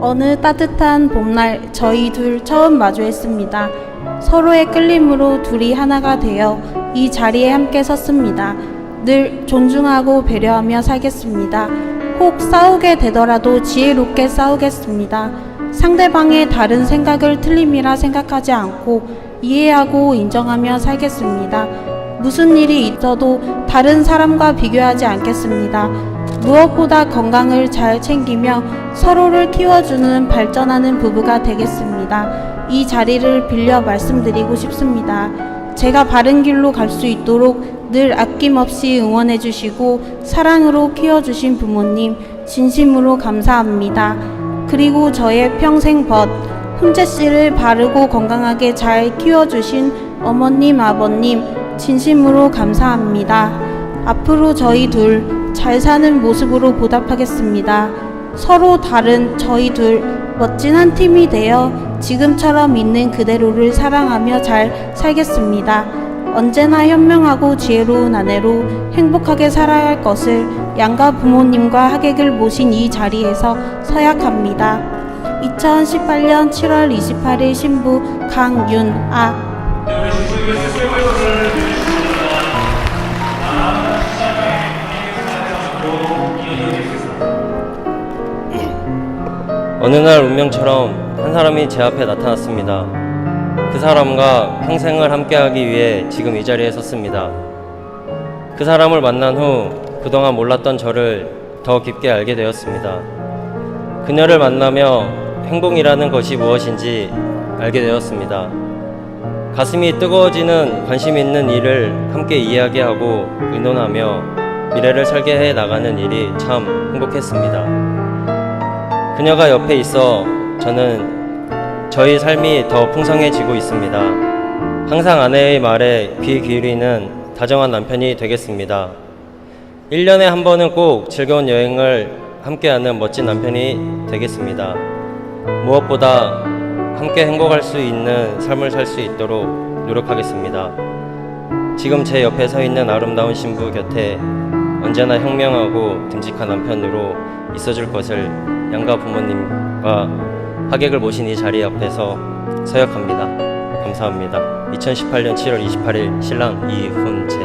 어느 따뜻한 봄날 저희 둘 처음 마주했습니다. 서로의 끌림으로 둘이 하나가 되어 이 자리에 함께 섰습니다. 늘 존중하고 배려하며 살겠습니다. 혹 싸우게 되더라도 지혜롭게 싸우겠습니다. 상대방의 다른 생각을 틀림이라 생각하지 않고 이해하고 인정하며 살겠습니다. 무슨 일이 있어도 다른 사람과 비교하지 않겠습니다. 무엇보다 건강을 잘 챙기며 서로를 키워주는 발전하는 부부가 되겠습니다. 이 자리를 빌려 말씀드리고 싶습니다. 제가 바른 길로 갈 수 있도록 늘 아낌없이 응원해 주시고 사랑으로 키워 주신 부모님 진심으로 감사합니다. 그리고 저의 평생 벗 훈재 씨를 바르고 건강하게 잘 키워 주신 어머님 아버님 진심으로 감사합니다. 앞으로 저희 둘 잘 사는 모습으로 보답하겠습니다. 서로 다른 저희 둘 멋진 한 팀이 되어 지금처럼 있는 그대로를 사랑하며 잘 살겠습니다. 언제나 현명하고 지혜로운 아내로 행복하게 살아야 할 것을 양가 부모님과 하객을 모신 이 자리에서 서약합니다. 2018년 7월 28일 신부 강윤아 어느 날 운명처럼 한 사람이 제 앞에 나타났습니다. 그 사람과 평생을 함께하기 위해 지금 이 자리에 섰습니다. 그 사람을 만난 후 그동안 몰랐던 저를 더 깊게 알게 되었습니다. 그녀를 만나며 행복이라는 것이 무엇인지 알게 되었습니다. 가슴이 뜨거워지는 관심 있는 일을 함께 이야기하고 의논하며 미래를 설계해 나가는 일이 참 행복했습니다. 그녀가 옆에 있어 저는 저희 삶이 더 풍성해지고 있습니다. 항상 아내의 말에 귀 기울이는 다정한 남편이 되겠습니다. 1년에 한 번은 꼭 즐거운 여행을 함께하는 멋진 남편이 되겠습니다. 무엇보다 함께 행복할 수 있는 삶을 살 수 있도록 노력하겠습니다. 지금 제 옆에 서 있는 아름다운 신부 곁에 언제나 현명하고 듬직한 남편으로 있어줄 것을 양가 부모님과 하객을 모신 이 자리 앞에서 서약합니다. 감사합니다. 2018년 7월 28일 신랑 이훈재